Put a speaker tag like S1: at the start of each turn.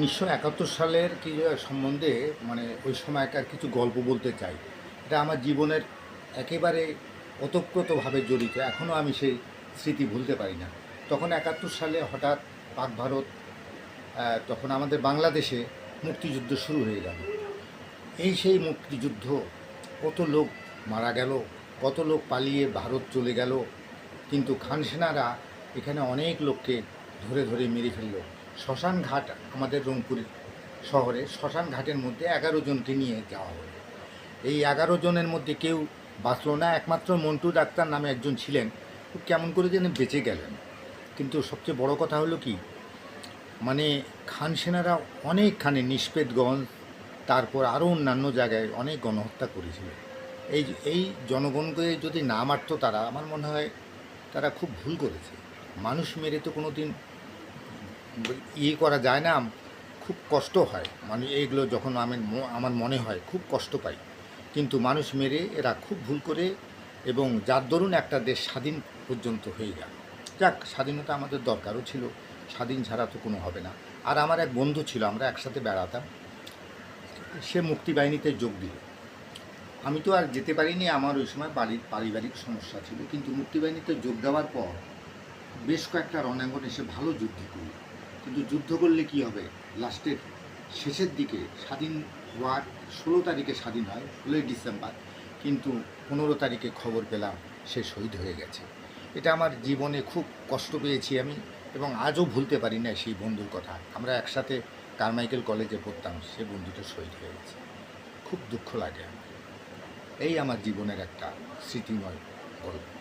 S1: উনিশশো একাত্তর সালের কি সম্বন্ধে মানে ওই সময়কার কিছু গল্প বলতে চাই। এটা আমার জীবনের একেবারে ওতপ্রোতভাবে জড়িত। এখনও আমি সেই স্মৃতি ভুলতে পারি না। তখন একাত্তর সালে হঠাৎ পাক ভারত তখন আমাদের বাংলাদেশে মুক্তিযুদ্ধ শুরু হয়ে গেল। এই সেই মুক্তিযুদ্ধ, কত লোক মারা গেল, কত লোক পালিয়ে ভারত চলে গেল, কিন্তু খান সেনারা এখানে অনেক লোককে ধরে ধরে মেরে ফেলল। শ্মশান ঘাট আমাদের রংপুর শহরে শ্মশান ঘাটের মধ্যে এগারো জনকে নিয়ে যাওয়া হলো। এই এগারো জনের মধ্যে কেউ বাঁচলো না, একমাত্র মন্টু ডাক্তার নামে একজন ছিলেন। কেমন করে যেন বেঁচে গেলেন। কিন্তু সবচেয়ে বড় কথা হলো কি মানে খান সেনারা অনেকখানে নিষ্পেদগঞ্জ তারপর আরও অন্যান্য জায়গায় অনেক গণহত্যা করেছিল। এই এই জনগণকে যদি না মারতো তারা, আমার মনে হয় তারা খুব ভুল করেছে। মানুষ মেরে তো কোনো দিন ইয়ে করা যায় না, খুব কষ্ট হয়। মানে এইগুলো যখন আমি আমার মনে হয়, খুব কষ্ট পাই। কিন্তু মানুষ মেরে, এরা খুব ভুল করে এবং যার দরুন একটা দেশ স্বাধীন পর্যন্ত হয়ে যায় যাক, স্বাধীনতা আমাদের দরকারও ছিল, স্বাধীন ছাড়া তো কোনো হবে না। আর আমার এক বন্ধু ছিল, আমরা একসাথে বেড়াতাম। সে মুক্তিবাহিনীতে যোগ দিল। আমি তো আর যেতে পারিনি, আমার ওই সময় বাড়ির পারিবারিক সমস্যা ছিল। কিন্তু মুক্তিবাহিনীতে যোগ দেওয়ার পর বেশ কয়েকটা রণাঙ্গনে এসে ভালো যুদ্ধ করল। কিন্তু যুদ্ধ করলে কি হবে? লাস্টের শেষের দিকে স্বাধীন হওয়ার ষোলো তারিখে স্বাধীন হয়, ষোলোই ডিসেম্বর। কিন্তু পনেরো তারিখে খবর পেলাম সে শহীদ হয়ে গেছে। এটা আমার জীবনে খুব কষ্ট পেয়েছি আমি এবং আজও ভুলতে পারি না সেই বন্ধুর কথা। আমরা একসাথে কারমাইকেল কলেজে পড়তাম, সে বন্ধুটা শহীদ হয়ে গেছে। খুব দুঃখ লাগে আমার এই আমার জীবনের একটা স্মৃতিময় গল্প।